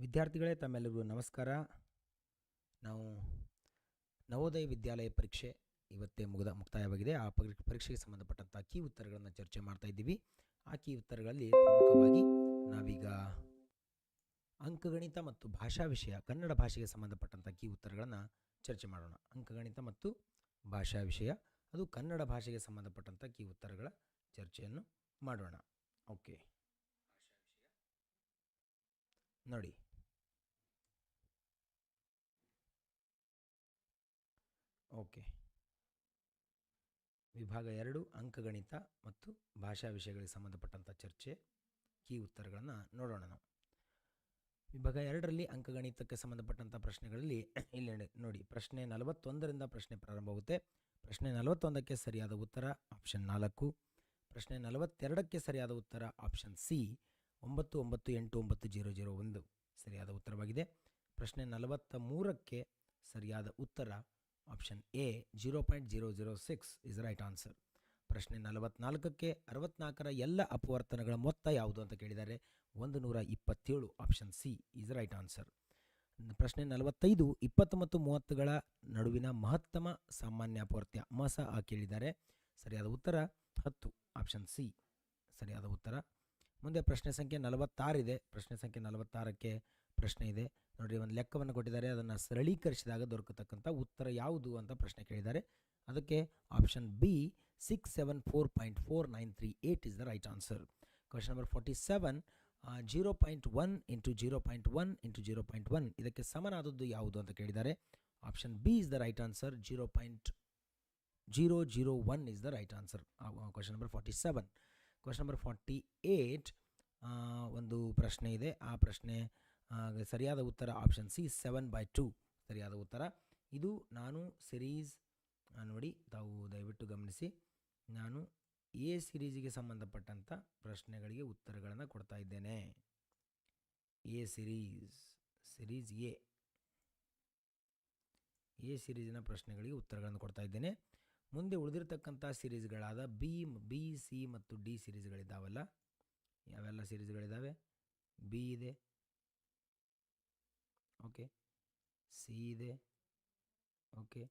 ವಿದ್ಯಾರ್ಥಿಗಳೇ ತಮ್ಮೆಲ್ಲರಿಗೂ ನಮಸ್ಕಾರ. ನಾವು ನವೋದಯ ವಿದ್ಯಾಲಯ ಪರೀಕ್ಷೆ ಇವತ್ತೇ ಮುಗಿದ, ಮುಕ್ತಾಯವಾಗಿದೆ. ಆ ಪರಿ- ಪರೀಕ್ಷೆಗೆ ಸಂಬಂಧಪಟ್ಟಂಥ ಕೀ ಉತ್ತರಗಳನ್ನು ಚರ್ಚೆ ಮಾಡ್ತಾ ಇದ್ದೀವಿ. ಆ ಕೀ ಉತ್ತರಗಳಲ್ಲಿ ಪ್ರಮುಖವಾಗಿ ನಾವೀಗ ಅಂಕಗಣಿತ ಮತ್ತು ಭಾಷಾ ವಿಷಯ, ಕನ್ನಡ ಭಾಷೆಗೆ ಸಂಬಂಧಪಟ್ಟಂಥ ಕೀ ಉತ್ತರಗಳನ್ನು ಚರ್ಚೆ ಮಾಡೋಣ. ಅಂಕಗಣಿತ ಮತ್ತು ಭಾಷಾ ವಿಷಯ, ಅದು ಕನ್ನಡ ಭಾಷೆಗೆ ಸಂಬಂಧಪಟ್ಟಂಥ ಕೀ ಉತ್ತರಗಳ ಚರ್ಚೆಯನ್ನು ಮಾಡೋಣ. ಓಕೆ. ನೋಡಿ ಓಕೆ. ವಿಭಾಗ ಎರಡು, ಅಂಕಗಣಿತ ಮತ್ತು ಭಾಷಾ ವಿಷಯಗಳಿಗೆ ಸಂಬಂಧಪಟ್ಟಂಥ ಚರ್ಚೆ. ಕೀ ಉತ್ತರಗಳನ್ನು ನೋಡೋಣ ನಾವು. ವಿಭಾಗ ಎರಡರಲ್ಲಿ ಅಂಕಗಣಿತಕ್ಕೆ ಸಂಬಂಧಪಟ್ಟಂಥ ಪ್ರಶ್ನೆಗಳಲ್ಲಿ ಇಲ್ಲಿ ನೋಡಿ- ಪ್ರಶ್ನೆ ನಲವತ್ತೊಂದರಿಂದ ಪ್ರಶ್ನೆ ಪ್ರಾರಂಭವಾಗುತ್ತೆ. ಪ್ರಶ್ನೆ ನಲವತ್ತೊಂದಕ್ಕೆ ಸರಿಯಾದ ಉತ್ತರ ಆಪ್ಷನ್ ನಾಲ್ಕು. ಪ್ರಶ್ನೆ ನಲವತ್ತೆರಡಕ್ಕೆ ಸರಿಯಾದ ಉತ್ತರ ಆಪ್ಷನ್ ಸಿ. ಒಂಬತ್ತು ಒಂಬತ್ತು, ಎಂಟು, ಒಂಬತ್ತು, ಜೀರೋ ಜೀರೋ ಒಂದು ಸರಿಯಾದ ಉತ್ತರವಾಗಿದೆ. ಪ್ರಶ್ನೆ ನಲವತ್ತ ಮೂರಕ್ಕೆ ಸರಿಯಾದ ಉತ್ತರ option A zero point zero zero six is right answer ಪ್ರಶ್ನೆ ನಲವತ್ನಾಲ್ಕಕ್ಕೆ ಅರವತ್ನಾಲ್ಕರ ಎಲ್ಲ ಅಪವರ್ತನಗಳ ಮೊತ್ತ ಯಾವುದು ಅಂತ ಕೇಳಿದ್ದಾರೆ. ಒಂದು ನೂರ ಇಪ್ಪತ್ತೇಳು, option C is right answer ಪ್ರಶ್ನೆ ನಲವತ್ತೈದು ಇಪ್ಪತ್ತು ಮತ್ತು ಮೂವತ್ತುಗಳ ನಡುವಿನ ಮಹತ್ತಮ ಸಾಮಾನ್ಯ ಅಪವರ್ತ್ಯ ಮಸ ಆ ಕೇಳಿದ್ದಾರೆ. ಸರಿಯಾದ ಉತ್ತರ ಹತ್ತು, ಆಪ್ಷನ್ ಸಿ ಸರಿಯಾದ ಉತ್ತರ. ಮುಂದೆ ಪ್ರಶ್ನೆ ಸಂಖ್ಯೆ ನಲವತ್ತಾರಿದೆ ಪ್ರಶ್ನೆ ಸಂಖ್ಯೆ ನಲವತ್ತಾರಕ್ಕೆ ಪ್ರಶ್ನೆ ಇದೆ. ನೋಡಿ, ಒಂದು ಲೆಕ್ಕವನ್ನು ಕೊಟ್ಟಿದ್ದಾರೆ. ಅದನ್ನು ಸರಳೀಕರಿಸಿದಾಗ ದೊರಕತಕ್ಕಂಥ ಉತ್ತರ ಯಾವುದು ಅಂತ ಪ್ರಶ್ನೆ ಕೇಳಿದ್ದಾರೆ. ಅದಕ್ಕೆ option B six seven four point four nine three eight is the right answer question number forty seven zero point one into zero point one into zero point one ಇದಕ್ಕೆ ಸಮನಾದದ್ದು ಯಾವುದು ಅಂತ ಕೇಳಿದ್ದಾರೆ. Option B is the right answer zero point zero zero one is the right answer question number forty seven question number forty eight ಒಂದು ಪ್ರಶ್ನೆ ಇದೆ. ಆ ಪ್ರಶ್ನೆ ಸರಿಯಾದ ಉತ್ತರ option C seven by two ಸರಿಯಾದ ಉತ್ತರ. ಇದು ನಾನು ಸಿರೀಸ್ ನೋಡಿ, ತಾವು ದಯವಿಟ್ಟು ಗಮನಿಸಿ. ನಾನು ಎ ಸಿರೀಸಿಗೆ ಸಂಬಂಧಪಟ್ಟಂಥ ಪ್ರಶ್ನೆಗಳಿಗೆ ಉತ್ತರಗಳನ್ನು ಕೊಡ್ತಾ ಇದ್ದೇನೆ. A series series A A ಸಿರೀಸಿನ ಪ್ರಶ್ನೆಗಳಿಗೆ ಉತ್ತರಗಳನ್ನು ಕೊಡ್ತಾ ಇದ್ದೇನೆ. ಮುಂದೆ ಉಳಿದಿರ್ತಕ್ಕಂಥ ಸಿರೀಸ್ಗಳಾದ ಬಿ ಬಿ ಸಿ ಮತ್ತು ಡಿ ಸಿರೀಸ್ಗಳಿದ್ದಾವಲ್ಲ ಯಾವೆಲ್ಲ ಸಿರೀಸ್ಗಳಿದ್ದಾವೆ ಬಿ ಇದೆ. ಓಕೆ ಸಿ ಇದೆ ಓಕೆ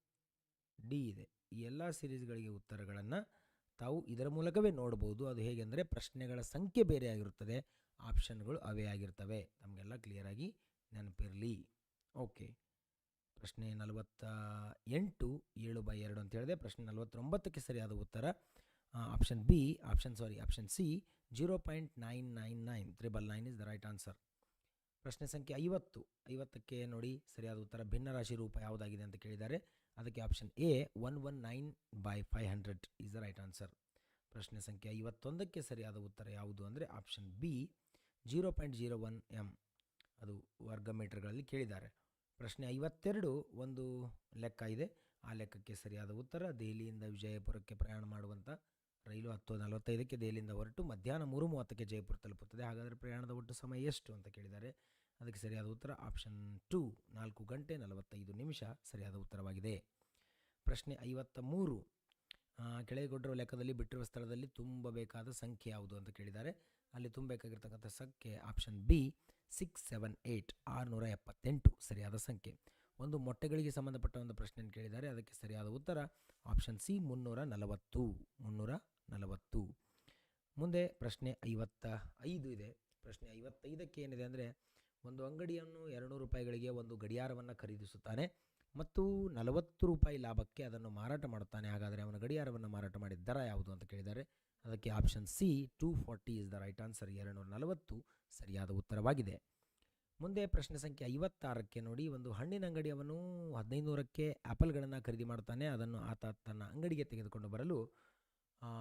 ಡಿ ಇದೆ. ಈ ಎಲ್ಲ ಸಿರೀಸ್ಗಳಿಗೆ ಉತ್ತರಗಳನ್ನು ತಾವು ಇದರ ಮೂಲಕವೇ ನೋಡ್ಬೋದು. ಅದು ಹೇಗೆಂದರೆ ಪ್ರಶ್ನೆಗಳ ಸಂಖ್ಯೆ ಬೇರೆ ಆಗಿರುತ್ತದೆ. ಆಪ್ಷನ್ಗಳು ಅವೇ ಆಗಿರ್ತವೆ. ನಮಗೆಲ್ಲ ಕ್ಲಿಯರಾಗಿ ನೆನಪಿರಲಿ. ಓಕೆ ಪ್ರಶ್ನೆ ನಲವತ್ತ ಎಂಟು ಏಳು ಬೈ ಎರಡು ಅಂತ ಹೇಳಿದೆ. ಪ್ರಶ್ನೆ ನಲವತ್ತೊಂಬತ್ತಕ್ಕೆ ಸರಿಯಾದ ಉತ್ತರ. Option B option sorry option C zero point nine nine nine triple nine is the right answer ಪ್ರಶ್ನೆ ಸಂಖ್ಯೆ ಐವತ್ತು. ಐವತ್ತಕ್ಕೆ ನೋಡಿ ಸರಿಯಾದ ಉತ್ತರ. ಭಿನ್ನರಾಶಿ ರೂಪ ಯಾವುದಾಗಿದೆ ಅಂತ ಕೇಳಿದ್ದಾರೆ. ಅದಕ್ಕೆ option A one one nine by five hundred is the right answer ಪ್ರಶ್ನೆ ಸಂಖ್ಯೆ ಐವತ್ತೊಂದಕ್ಕೆ ಸರಿಯಾದ ಉತ್ತರ ಯಾವುದು ಅಂದರೆ option B zero point zero one M ಅದು ವರ್ಗ ಮೀಟರ್ಗಳಲ್ಲಿ ಕೇಳಿದ್ದಾರೆ. ಪ್ರಶ್ನೆ ಐವತ್ತೆರಡು ಒಂದು ಲೆಕ್ಕ ಇದೆ. ಆ ಲೆಕ್ಕಕ್ಕೆ ಸರಿಯಾದ ಉತ್ತರ. ದೆಹಲಿಯಿಂದ ವಿಜಯಪುರಕ್ಕೆ ಪ್ರಯಾಣ ಮಾಡುವಂಥ ರೈಲು ಹತ್ತು ನಲವತ್ತೈದಕ್ಕೆ ದೆಹಲಿಯಿಂದ ಹೊರಟು ಮಧ್ಯಾಹ್ನ ಮೂರು ಮೂವತ್ತಕ್ಕೆ ಜೈಪುರ ತಲುಪುತ್ತದೆ. ಹಾಗಾದರೆ ಪ್ರಯಾಣದ ಒಟ್ಟು ಸಮಯ ಎಷ್ಟು ಅಂತ ಕೇಳಿದ್ದಾರೆ ಅದಕ್ಕೆ ಸರಿಯಾದ ಉತ್ತರ ಆಪ್ಷನ್ ಟು ನಾಲ್ಕು ಗಂಟೆ ನಲವತ್ತೈದು ನಿಮಿಷ ಸರಿಯಾದ ಉತ್ತರವಾಗಿದೆ. ಪ್ರಶ್ನೆ ಐವತ್ತ ಮೂರು ಕೆಳಗೆ ಲೆಕ್ಕದಲ್ಲಿ ಬಿಟ್ಟಿರುವ ಸ್ಥಳದಲ್ಲಿ ತುಂಬಬೇಕಾದ ಸಂಖ್ಯೆ ಯಾವುದು ಅಂತ ಕೇಳಿದ್ದಾರೆ. ಅಲ್ಲಿ ತುಂಬಬೇಕಾಗಿರ್ತಕ್ಕಂಥ ಸಂಖ್ಯೆ option B six seven eight ಆರುನೂರ ಎಪ್ಪತ್ತೆಂಟು ಸರಿಯಾದ ಸಂಖ್ಯೆ. ಒಂದು ಮೊಟ್ಟೆಗಳಿಗೆ ಸಂಬಂಧಪಟ್ಟ ಒಂದು ಪ್ರಶ್ನೆಯನ್ನು ಕೇಳಿದ್ದಾರೆ. ಅದಕ್ಕೆ ಸರಿಯಾದ ಉತ್ತರ ಆಪ್ಷನ್ ಸಿ ಮುನ್ನೂರ ನಲವತ್ತು, ಮುನ್ನೂರ ನಲವತ್ತು. ಮುಂದೆ ಪ್ರಶ್ನೆ ಐವತ್ತ ಐದು ಇದೆ. ಪ್ರಶ್ನೆ ಐವತ್ತೈದಕ್ಕೆ ಏನಿದೆ ಅಂದರೆ, ಒಂದು ಅಂಗಡಿಯನ್ನು ಎರಡು ರೂಪಾಯಿಗಳಿಗೆ ಒಂದು ಗಡಿಯಾರವನ್ನು ಖರೀದಿಸುತ್ತಾನೆ ಮತ್ತು ನಲವತ್ತು ರೂಪಾಯಿ ಲಾಭಕ್ಕೆ ಅದನ್ನು ಮಾರಾಟ ಮಾಡುತ್ತಾನೆ. ಹಾಗಾದರೆ ಅವನ ಗಡಿಯಾರವನ್ನು ಮಾರಾಟ ಮಾಡಿದ ದರ ಯಾವುದು ಅಂತ ಕೇಳಿದ್ದಾರೆ. ಅದಕ್ಕೆ option C two forty is the right answer ಎರಡುನೂರ ನಲವತ್ತು ಸರಿಯಾದ ಉತ್ತರವಾಗಿದೆ. ಮುಂದೆ ಪ್ರಶ್ನೆ ಸಂಖ್ಯೆ ಐವತ್ತಾರಕ್ಕೆ ನೋಡಿ. ಒಂದು ಹಣ್ಣಿನ ಅಂಗಡಿಯವನು ಹದಿನೈದು ನೂರಕ್ಕೆ ಆ್ಯಪಲ್ಗಳನ್ನು ಖರೀದಿ ಮಾಡ್ತಾನೆ ಅದನ್ನು ಆತ ತನ್ನ ಅಂಗಡಿಗೆ ತೆಗೆದುಕೊಂಡು ಬರಲು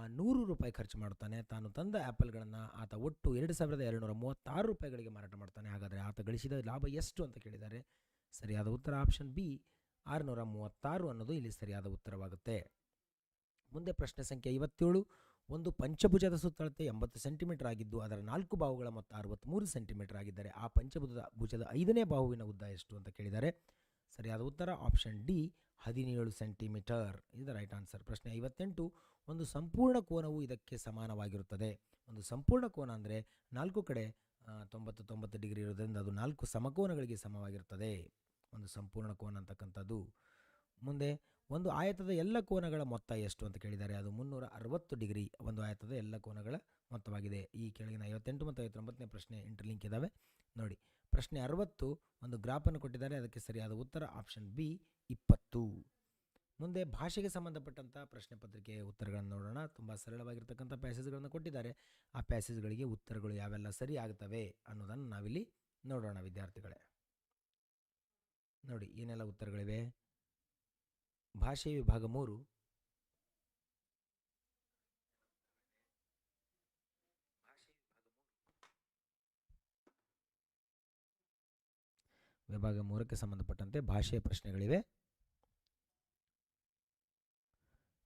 ನೂರು ರೂಪಾಯಿ ಖರ್ಚು ಮಾಡ್ತಾನೆ ತಾನು ತಂದ ಆ್ಯಪಲ್ಗಳನ್ನು ಆತ ಒಟ್ಟು ಎರಡು ಸಾವಿರದ ಎರಡುನೂರ ಮೂವತ್ತಾರು ರೂಪಾಯಿಗಳಿಗೆ ಮಾರಾಟ ಮಾಡ್ತಾನೆ ಹಾಗಾದರೆ ಆತ ಗಳಿಸಿದ ಲಾಭ ಎಷ್ಟು ಅಂತ ಕೇಳಿದ್ದಾರೆ. ಸರಿಯಾದ ಉತ್ತರ ಆಪ್ಷನ್ ಬಿ, ಆರುನೂರ ಮೂವತ್ತಾರು ಅನ್ನೋದು ಇಲ್ಲಿ ಸರಿಯಾದ ಉತ್ತರವಾಗುತ್ತೆ. ಮುಂದೆ ಪ್ರಶ್ನೆ ಸಂಖ್ಯೆ ಐವತ್ತೇಳು. ಒಂದು ಪಂಚಭುಜದ ಸುತ್ತಳತೆ ಎಂಬತ್ತು ಸೆಂಟಿಮೀಟರ್ ಆಗಿದ್ದು, ಅದರ ನಾಲ್ಕು ಬಾಹುಗಳ ಮೊತ್ತ ಅರವತ್ತ್ಮೂರು ಸೆಂಟಿಮೀಟರ್ ಆಗಿದ್ದರೆ ಆ ಪಂಚಭುಜದ, ಭುಜದ ಐದನೇ ಬಾಹುವಿನ ಉದ್ದ ಎಷ್ಟು ಅಂತ ಕೇಳಿದ್ದಾರೆ. ಸರಿಯಾದ ಉತ್ತರ ಆಪ್ಷನ್ ಡಿ, ಹದಿನೇಳು ಸೆಂಟಿಮೀಟರ್. ಇದು ರೈಟ್ ಆನ್ಸರ್ ಪ್ರಶ್ನೆ ಐವತ್ತೆಂಟು. ಒಂದು ಸಂಪೂರ್ಣ ಕೋನವು ಇದಕ್ಕೆ ಸಮಾನವಾಗಿರುತ್ತದೆ. ಒಂದು ಸಂಪೂರ್ಣ ಕೋನ ಅಂದರೆ ನಾಲ್ಕು ಕಡೆ ತೊಂಬತ್ತು ತೊಂಬತ್ತು ಡಿಗ್ರಿ ಇರೋದರಿಂದ ಅದು ನಾಲ್ಕು ಸಮಕೋನಗಳಿಗೆ ಸಮವಾಗಿರುತ್ತದೆ ಒಂದು ಸಂಪೂರ್ಣ ಕೋನ ಅಂತಕ್ಕಂಥದ್ದು. ಮುಂದೆ ಒಂದು ಆಯತದ ಎಲ್ಲ ಕೋನಗಳ ಮೊತ್ತ ಎಷ್ಟು ಅಂತ ಕೇಳಿದ್ದಾರೆ ಅದು ಮುನ್ನೂರ ಅರವತ್ತು ಡಿಗ್ರಿ ಒಂದು ಆಯತದ ಎಲ್ಲ ಕೋನಗಳ ಮೊತ್ತವಾಗಿದೆ. ಈ ಕೆಳಗಿನ ಐವತ್ತೆಂಟು ಮತ್ತು ಐವತ್ತೊಂಬತ್ತನೇ ಪ್ರಶ್ನೆ ಇಂಟರ್ಲಿಂಕ್ ಇದ್ದಾವೆ ನೋಡಿ, ಪ್ರಶ್ನೆ ಅರವತ್ತು ಒಂದು ಗ್ರಾಪನ್ನು ಕೊಟ್ಟಿದ್ದಾರೆ. ಅದಕ್ಕೆ ಸರಿಯಾದ ಉತ್ತರ ಆಪ್ಷನ್ ಬಿ, ಇಪ್ಪತ್ತು. ಮುಂದೆ ಭಾಷೆಗೆ ಸಂಬಂಧಪಟ್ಟಂಥ ಪ್ರಶ್ನೆ ಪತ್ರಿಕೆ ಉತ್ತರಗಳನ್ನು ನೋಡೋಣ. ತುಂಬ ಸರಳವಾಗಿರ್ತಕ್ಕಂಥ ಪ್ಯಾಸೇಜ್ಗಳನ್ನು ಕೊಟ್ಟಿದ್ದಾರೆ. ಆ ಪ್ಯಾಸೇಜ್ಗಳಿಗೆ ಉತ್ತರಗಳು ಯಾವೆಲ್ಲ ಸರಿ ಆಗ್ತವೆ ಅನ್ನೋದನ್ನು ನಾವಿಲ್ಲಿ ನೋಡೋಣ ವಿದ್ಯಾರ್ಥಿಗಳೇ. ನೋಡಿ, ಏನೆಲ್ಲ ಉತ್ತರಗಳಿವೆ? ಭಾಷೆ ವಿಭಾಗ ಮೂರು. ವಿಭಾಗ ಮೂರಕ್ಕೆ ಸಂಬಂಧಪಟ್ಟಂತೆ ಭಾಷೆಯ ಪ್ರಶ್ನೆಗಳಿವೆ.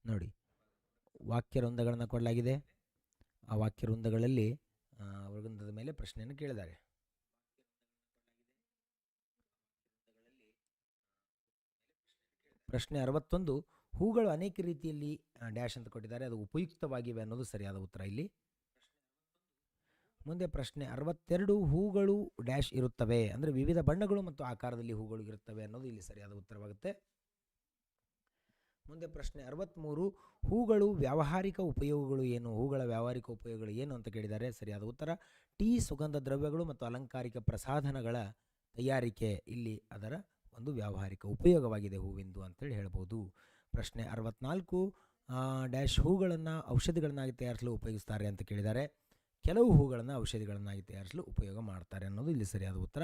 ನೋಡಿ ವಾಕ್ಯವೃಂದಗಳನ್ನು ಕೊಡಲಾಗಿದೆ. ಆ ವಾಕ್ಯ ವೃಂದಗಳಲ್ಲಿ ವೃಂದದ ಮೇಲೆ ಪ್ರಶ್ನೆಯನ್ನು ಕೇಳಿದ್ದಾರೆ. ಪ್ರಶ್ನೆ ಅರವತ್ತೊಂದು, ಹೂಗಳು ಅನೇಕ ರೀತಿಯಲ್ಲಿ ಡ್ಯಾಶ್ ಅಂತ ಕೊಟ್ಟಿದ್ದಾರೆ. ಅದು ಉಪಯುಕ್ತವಾಗಿವೆ ಅನ್ನೋದು ಸರಿಯಾದ ಉತ್ತರ ಇಲ್ಲಿ. ಮುಂದೆ ಪ್ರಶ್ನೆ ಅರವತ್ತೆರಡು, ಹೂಗಳು ಡ್ಯಾಶ್ ಇರುತ್ತವೆ. ಅಂದರೆ ವಿವಿಧ ಬಣ್ಣಗಳು ಮತ್ತು ಆಕಾರದಲ್ಲಿ ಹೂಗಳು ಇರುತ್ತವೆ ಅನ್ನೋದು ಇಲ್ಲಿ ಸರಿಯಾದ ಉತ್ತರವಾಗುತ್ತೆ. ಮುಂದೆ ಪ್ರಶ್ನೆ ಅರವತ್ತ್ಮೂರು ಹೂಗಳು ವ್ಯಾವಹಾರಿಕ ಉಪಯೋಗಗಳು ಏನು? ಹೂಗಳ ವ್ಯಾವಹಾರಿಕ ಉಪಯೋಗಗಳು ಏನು ಅಂತ ಕೇಳಿದ್ದಾರೆ? ಸರಿಯಾದ ಉತ್ತರ, ಟೀ, ಸುಗಂಧ ದ್ರವ್ಯಗಳು ಮತ್ತು ಅಲಂಕಾರಿಕ ಪ್ರಸಾಧನಗಳ ತಯಾರಿಕೆ ಇಲ್ಲಿ ಅದರ ಒಂದು ವ್ಯಾವಹಾರಿಕ ಉಪಯೋಗವಾಗಿದೆ ಹೂವಿಂದು ಅಂತೇಳಿ ಹೇಳ್ಬೋದು. ಪ್ರಶ್ನೆ ಅರವತ್ನಾಲ್ಕು ಡ್ಯಾಶ್ ಹೂಗಳನ್ನು ಔಷಧಿಗಳನ್ನಾಗಿ ತಯಾರಿಸಲು ಉಪಯೋಗಿಸ್ತಾರೆ ಅಂತ ಕೇಳಿದ್ದಾರೆ. ಕೆಲವು ಹೂಗಳನ್ನು ಔಷಧಿಗಳನ್ನಾಗಿ ತಯಾರಿಸಲು ಉಪಯೋಗ ಮಾಡ್ತಾರೆ ಅನ್ನೋದು ಇಲ್ಲಿ ಸರಿಯಾದ ಉತ್ತರ.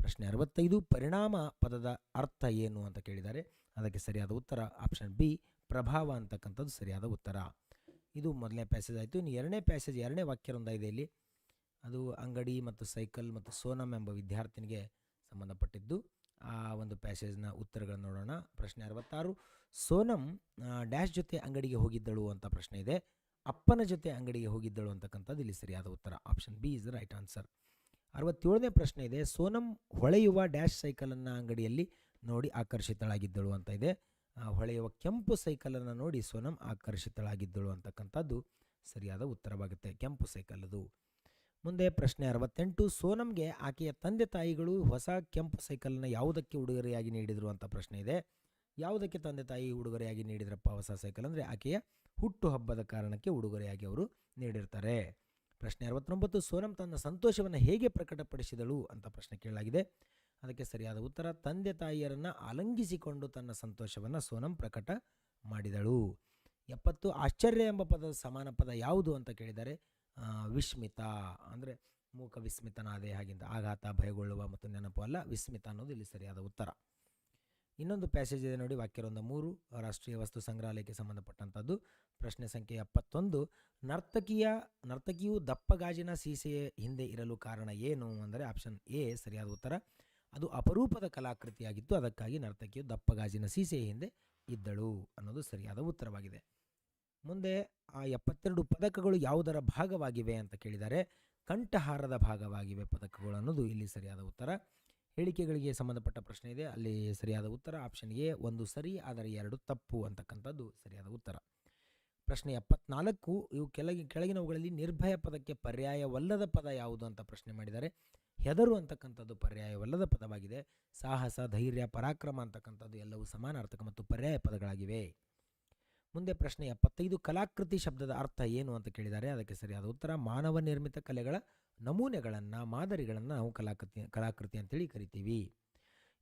ಪ್ರಶ್ನೆ ಅರವತ್ತೈದು, ಪರಿಣಾಮ ಪದದ ಅರ್ಥ ಏನು ಅಂತ ಕೇಳಿದ್ದಾರೆ. ಅದಕ್ಕೆ ಸರಿಯಾದ ಉತ್ತರ. ಆಪ್ಷನ್ ಬಿ, ಪ್ರಭಾವ ಅಂತಕ್ಕಂಥದ್ದು ಸರಿಯಾದ ಉತ್ತರ. ಇದು ಮೊದಲನೇ ಪ್ಯಾಸೇಜ್ ಆಯಿತು. ಇನ್ನು ಎರಡನೇ ಪ್ಯಾಸೇಜ್ ಎರಡನೇ ವಾಕ್ಯವೃಂದ ಇದೆ ಇಲ್ಲಿ. ಅದು ಅಂಗಡಿ ಮತ್ತು ಸೈಕಲ್ ಮತ್ತು ಸೋನಮ್ ಎಂಬ ವಿದ್ಯಾರ್ಥಿನಿಗೆ ಸಂಬಂಧಪಟ್ಟಿದ್ದು. ಆ ಒಂದು ಪ್ಯಾಸೇಜ್ನ ಉತ್ತರಗಳನ್ನು ನೋಡೋಣ. ಪ್ರಶ್ನೆ ಅರವತ್ತಾರು. ಸೋನಮ್ ಡ್ಯಾಶ್ ಜೊತೆ ಅಂಗಡಿಗೆ ಹೋಗಿದ್ದಳು ಅಂತ ಪ್ರಶ್ನೆ ಇದೆ. ಅಪ್ಪನ ಜೊತೆ ಅಂಗಡಿಗೆ ಹೋಗಿದ್ದಳು ಅಂತಕ್ಕಂಥದ್ದು ಇಲ್ಲಿ ಸರಿಯಾದ ಉತ್ತರ. Option B is the right answer. ಅರವತ್ತೇಳನೇ ಪ್ರಶ್ನೆ ಇದೆ. ಸೋನಮ್ ಹೊಳೆಯುವ ಡ್ಯಾಶ್ ಸೈಕಲನ್ನು ಅಂಗಡಿಯಲ್ಲಿ ನೋಡಿ ಆಕರ್ಷಿತಳಾಗಿದ್ದಳು ಅಂತ ಇದೆ. ಹೊಳೆಯುವ ಕೆಂಪು ಸೈಕಲನ್ನು ನೋಡಿ ಸೋನಮ್ ಆಕರ್ಷಿತಳಾಗಿದ್ದಳು ಅಂತಕ್ಕಂಥದ್ದು ಸರಿಯಾದ ಉತ್ತರವಾಗುತ್ತೆ. ಕೆಂಪು ಸೈಕಲ್ ಅದು. ಮುಂದೆ ಪ್ರಶ್ನೆ ಅರವತ್ತೆಂಟು, ಸೋನಂಗೆ ಆಕೆಯ ತಂದೆ ತಾಯಿಗಳು ಹೊಸ ಕೆಂಪು ಸೈಕಲನ್ನು ಯಾವುದಕ್ಕೆ ಉಡುಗೊರೆಯಾಗಿ ನೀಡಿದರು ಅಂತ ಪ್ರಶ್ನೆ ಇದೆ. ಯಾವುದಕ್ಕೆ ತಂದೆ ತಾಯಿ ಉಡುಗೊರೆಯಾಗಿ ನೀಡಿದ್ರಪ್ಪ ಹೊಸ ಸೈಕಲ್ ಅಂದರೆ ಆಕೆಯ ಹುಟ್ಟುಹಬ್ಬದ ಕಾರಣಕ್ಕೆ ಉಡುಗೊರೆಯಾಗಿ ಅವರು ನೀಡಿರ್ತಾರೆ. ಪ್ರಶ್ನೆ ಅರವತ್ತೊಂಬತ್ತು, ಸೋನಂ ತನ್ನ ಸಂತೋಷವನ್ನು ಹೇಗೆ ಪ್ರಕಟಪಡಿಸಿದಳು ಅಂತ ಪ್ರಶ್ನೆ ಕೇಳಲಾಗಿದೆ. ಅದಕ್ಕೆ ಸರಿಯಾದ ಉತ್ತರ, ತಂದೆ ತಾಯಿಯರನ್ನು ಅಲಂಘಿಸಿಕೊಂಡು ತನ್ನ ಸಂತೋಷವನ್ನು ಸೋನಂ ಪ್ರಕಟ ಮಾಡಿದಳು. ಎಪ್ಪತ್ತು, ಆಶ್ಚರ್ಯ ಎಂಬ ಪದದ ಸಮಾನ ಪದ ಯಾವುದು ಅಂತ ಕೇಳಿದರೆ ವಿಸ್ಮಿತ. ಅಂದರೆ ಮೂಕ ವಿಸ್ಮಿತನಾದೆ, ಹಾಗಿಂದ ಆಘಾತ, ಭಯಗೊಳ್ಳುವ ಮತ್ತು ನೆನಪು ಅಲ್ಲ, ವಿಸ್ಮಿತ ಅನ್ನೋದು ಇಲ್ಲಿ ಸರಿಯಾದ ಉತ್ತರ. ಇನ್ನೊಂದು ಪ್ಯಾಸೇಜ್ ಇದೆ ನೋಡಿ ವಾಕ್ಯರೊಂದು ಮೂರು, ರಾಷ್ಟ್ರೀಯ ವಸ್ತು ಸಂಗ್ರಹಾಲಯಕ್ಕೆ ಸಂಬಂಧಪಟ್ಟಂಥದ್ದು. ಪ್ರಶ್ನೆ ಸಂಖ್ಯೆ ಎಪ್ಪತ್ತೊಂದು, ನರ್ತಕಿಯ, ನರ್ತಕಿಯು ದಪ್ಪ ಗಾಜಿನ ಸೀಸೆಯ ಹಿಂದೆ ಇರಲು ಕಾರಣ ಏನು? ಅಂದರೆ ಆಪ್ಷನ್ ಎ ಸರಿಯಾದ ಉತ್ತರ ಅದು ಅಪರೂಪದ ಕಲಾಕೃತಿಯಾಗಿತ್ತು ಅದಕ್ಕಾಗಿ ನರ್ತಕಿಯು ದಪ್ಪ ಗಾಜಿನ ಸೀಸೆಯ ಹಿಂದೆ ಇದ್ದಳು ಅನ್ನೋದು ಸರಿಯಾದ ಉತ್ತರವಾಗಿದೆ. ಮುಂದೆ ಆ ಎಪ್ಪತ್ತೆರಡು ಪದಕಗಳು ಯಾವುದರ ಭಾಗವಾಗಿವೆ ಅಂತ ಕೇಳಿದರೆ ಕಂಠಹಾರದ ಭಾಗವಾಗಿವೆ ಪದಕಗಳು ಅನ್ನೋದು ಇಲ್ಲಿ ಸರಿಯಾದ ಉತ್ತರ. ಹೇಳಿಕೆಗಳಿಗೆ ಸಂಬಂಧಪಟ್ಟ ಪ್ರಶ್ನೆ ಇದೆ, ಅಲ್ಲಿ ಸರಿಯಾದ ಉತ್ತರ. ಆಪ್ಷನ್ ಎ, ಒಂದು ಸರಿ, ಆದರೆ ಎರಡು ತಪ್ಪು ಅಂತಕ್ಕಂಥದ್ದು ಸರಿಯಾದ ಉತ್ತರ. ಪ್ರಶ್ನೆ ಎಪ್ಪತ್ನಾಲ್ಕು, ಇವು ಕೆಳಗಿ, ಕೆಳಗಿನವುಗಳಲ್ಲಿ ನಿರ್ಭಯ ಪದಕ್ಕೆ ಪರ್ಯಾಯವಲ್ಲದ ಪದ ಯಾವುದು ಅಂತ ಪ್ರಶ್ನೆ ಮಾಡಿದ್ದಾರೆ. ಹೆದರು ಅಂತಕ್ಕಂಥದ್ದು ಪರ್ಯಾಯವಲ್ಲದ ಪದವಾಗಿದೆ. ಸಾಹಸ, ಧೈರ್ಯ, ಪರಾಕ್ರಮ ಅಂತಕ್ಕಂಥದ್ದು ಎಲ್ಲವೂ ಸಮಾನಾರ್ಥಕ ಮತ್ತು ಪರ್ಯಾಯ ಪದಗಳಾಗಿವೆ. ಮುಂದೆ ಪ್ರಶ್ನೆ ಎಪ್ಪತ್ತೈದು, ಕಲಾಕೃತಿ ಶಬ್ದದ ಅರ್ಥ ಏನು ಅಂತ ಕೇಳಿದ್ದಾರೆ ಅದಕ್ಕೆ ಸರಿಯಾದ ಉತ್ತರ, ಮಾನವ ನಿರ್ಮಿತ ಕಲೆಗಳ ನಮೂನೆಗಳನ್ನು, ಮಾದರಿಗಳನ್ನು ನಾವು ಕಲಾಕೃತಿ ಕಲಾಕೃತಿ ಅಂತೇಳಿ ಕರಿತೀವಿ.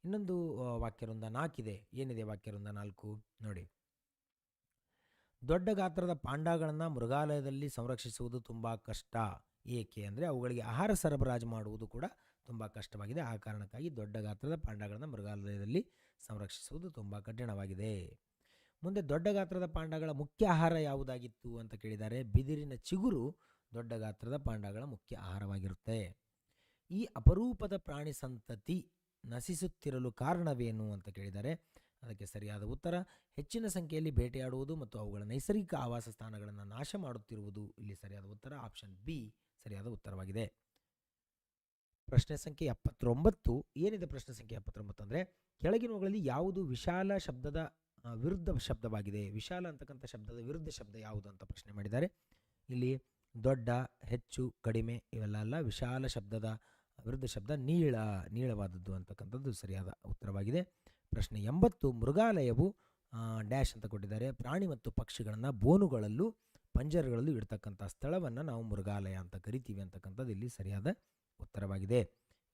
ಇನ್ನೊಂದು ವಾಕ್ಯವೃಂದ ನಾಲ್ಕಿದೆ. ಏನಿದೆ ವಾಕ್ಯವೃಂದ ನಾಲ್ಕು? ನೋಡಿ. ದೊಡ್ಡ ಗಾತ್ರದ ಪಾಂಡಾಗಳನ್ನು ಮೃಗಾಲಯದಲ್ಲಿ ಸಂರಕ್ಷಿಸುವುದು ತುಂಬ ಕಷ್ಟ. ಏಕೆ ಅಂದರೆ ಅವುಗಳಿಗೆ ಆಹಾರ ಸರಬರಾಜು ಮಾಡುವುದು ಕೂಡ ತುಂಬ ಕಷ್ಟವಾಗಿದೆ. ಆ ಕಾರಣಕ್ಕಾಗಿ ದೊಡ್ಡ ಗಾತ್ರದ ಪಾಂಡಗಳನ್ನು ಮೃಗಾಲಯದಲ್ಲಿ ಸಂರಕ್ಷಿಸುವುದು ತುಂಬ ಕಠಿಣವಾಗಿದೆ. ಮುಂದೆ ದೊಡ್ಡ ಗಾತ್ರದ ಪಾಂಡಗಳ ಮುಖ್ಯ ಆಹಾರ ಯಾವುದಾಗಿತ್ತು ಅಂತ ಕೇಳಿದರೆ ಬಿದಿರಿನ ಚಿಗುರು ದೊಡ್ಡ ಗಾತ್ರದ ಪಾಂಡಗಳ ಮುಖ್ಯ ಆಹಾರವಾಗಿರುತ್ತೆ. ಈ ಅಪರೂಪದ ಪ್ರಾಣಿ ಸಂತತಿ ನಶಿಸುತ್ತಿರಲು ಕಾರಣವೇನು ಅಂತ ಕೇಳಿದ್ದಾರೆ ಅದಕ್ಕೆ ಸರಿಯಾದ ಉತ್ತರ, ಹೆಚ್ಚಿನ ಸಂಖ್ಯೆಯಲ್ಲಿ ಬೇಟೆಯಾಡುವುದು ಮತ್ತು ಅವುಗಳ ನೈಸರ್ಗಿಕ ಆವಾಸ ಸ್ಥಾನಗಳನ್ನು ನಾಶ ಮಾಡುತ್ತಿರುವುದು. ಇಲ್ಲಿ ಸರಿಯಾದ ಉತ್ತರ ಆಪ್ಷನ್ ಬಿ ಸರಿಯಾದ ಉತ್ತರವಾಗಿದೆ. ಪ್ರಶ್ನೆ ಸಂಖ್ಯೆ ಎಪ್ಪತ್ತೊಂಬತ್ತು, ಏನಿದೆ ಪ್ರಶ್ನೆ ಸಂಖ್ಯೆ ಎಪ್ಪತ್ತೊಂಬತ್ತು ಅಂದರೆ, ಕೆಳಗಿನವುಗಳಲ್ಲಿ ಯಾವುದು ವಿಶಾಲ ಶಬ್ದದ ವಿರುದ್ಧ ಶಬ್ದವಾಗಿದೆ? ವಿಶಾಲ ಅಂತಕ್ಕಂಥ ಶಬ್ದದ ವಿರುದ್ಧ ಶಬ್ದ ಯಾವುದು ಅಂತ ಪ್ರಶ್ನೆ ಮಾಡಿದ್ದಾರೆ. ಇಲ್ಲಿ ದೊಡ್ಡ, ಹೆಚ್ಚು, ಕಡಿಮೆ ಇವೆಲ್ಲ ಅಲ್ಲ, ವಿಶಾಲ ಶಬ್ದದ ವಿರುದ್ಧ ಶಬ್ದ ನೀಳ, ನೀಳವಾದದ್ದು ಅಂತಕ್ಕಂಥದ್ದು ಸರಿಯಾದ ಉತ್ತರವಾಗಿದೆ. ಪ್ರಶ್ನೆ ಎಂಬತ್ತು, ಮೃಗಾಲಯವು ಡ್ಯಾಶ್ ಅಂತ ಕೊಟ್ಟಿದ್ದಾರೆ. ಪ್ರಾಣಿ ಮತ್ತು ಪಕ್ಷಿಗಳನ್ನು ಬೋನುಗಳಲ್ಲೂ ಪಂಜರಗಳಲ್ಲೂ ಇಡ್ತಕ್ಕಂಥ ಸ್ಥಳವನ್ನು ನಾವು ಮೃಗಾಲಯ ಅಂತ ಕರಿತೀವಿ ಅಂತಕ್ಕಂಥದ್ದು ಇಲ್ಲಿ ಸರಿಯಾದ ಉತ್ತರವಾಗಿದೆ.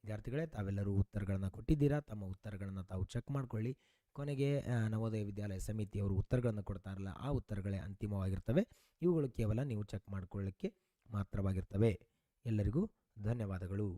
ವಿದ್ಯಾರ್ಥಿಗಳೇ, ತಾವೆಲ್ಲರೂ ಉತ್ತರಗಳನ್ನು ಕೊಟ್ಟಿದ್ದೀರಾ? ತಮ್ಮ ಉತ್ತರಗಳನ್ನು ತಾವು ಚೆಕ್ ಮಾಡ್ಕೊಳ್ಳಿ. ಕೊನೆಗೆ ನವೋದಯ ವಿದ್ಯಾಲಯ ಸಮಿತಿಯವರು ಉತ್ತರಗಳನ್ನು ಕೊಡ್ತಾರಲ್ಲ, ಆ ಉತ್ತರಗಳೇ ಅಂತಿಮವಾಗಿರ್ತವೆ. ಇವುಗಳು ಕೇವಲ ನೀವು ಚೆಕ್ ಮಾಡಿಕೊಳ್ಳಿಕ್ಕೆ ಮಾತ್ರವಾಗಿರ್ತವೆ. ಎಲ್ಲರಿಗೂ ಧನ್ಯವಾದಗಳು.